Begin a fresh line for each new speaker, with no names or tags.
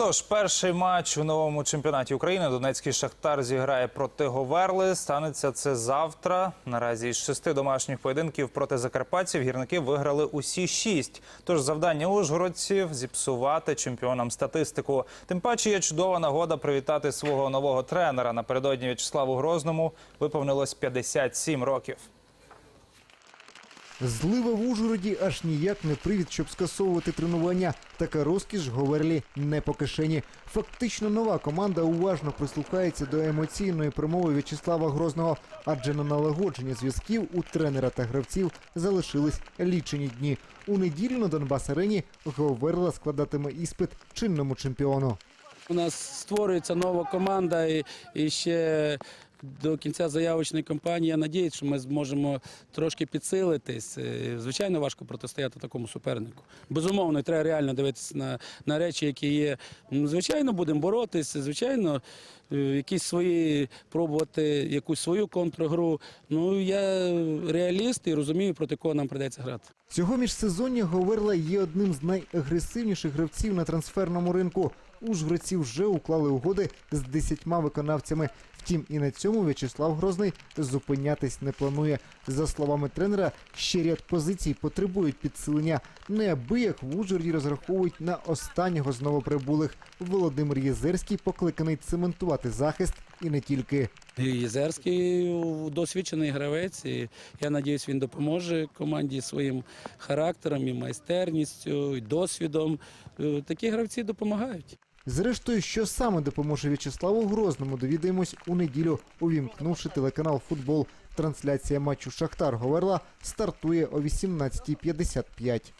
Отож, перший матч у новому чемпіонаті України Донецький Шахтар зіграє проти Говерли. Станеться це завтра. Наразі із шести домашніх поєдинків проти закарпатців гірники виграли усі шість. Тож завдання ужгородців зіпсувати чемпіонам статистику. Тим паче є чудова нагода привітати свого нового тренера. Напередодні В'ячеславу Грозному виповнилось 57 років.
Злива в Ужгороді аж ніяк не привід, щоб скасовувати тренування. Така розкіш Говерлі не по кишені. Фактично нова команда уважно прислухається до емоційної промови В'ячеслава Грозного, адже на налагодження зв'язків у тренера та гравців залишились лічені дні. У неділю на Донбас арені Говерла складатиме іспит чинному чемпіону.
У нас створюється нова команда, і, і ще до кінця заявочної кампанії я надіюсь, що ми зможемо трошки підсилитись. Е, Звичайно, важко протистояти такому супернику. Безумовно, треба реально дивитися на, на речі, які є. Ну, Звичайно, будемо боротися, звичайно, е, якісь свої пробувати якусь свою контргру. Ну я реаліст і розумію, проти кого нам прийдеться грати.
Цього міжсезоння Говерла є одним з найагресивніших гравців на трансферному ринку. Ужгородці вже уклали угоди з десятьма виконавцями. Втім, і на цьому В'ячеслав Грозний зупинятись не планує. За словами тренера, ще ряд позицій потребують підсилення. Неабияк в Ужгороді розраховують на останнього з новоприбулих. Володимир Єзерський покликаний цементувати захист і не тільки.
Єзерський досвідчений гравець. І я надіюсь, він допоможе команді своїм характером і майстерністю, і досвідом. Е, Такі гравці допомагають.
Зрештою, що саме допоможе В'ячеславу Грозному, довідаємось у неділю, увімкнувши телеканал Футбол. Трансляція матчу Шахтар Говерла стартує о 18.55.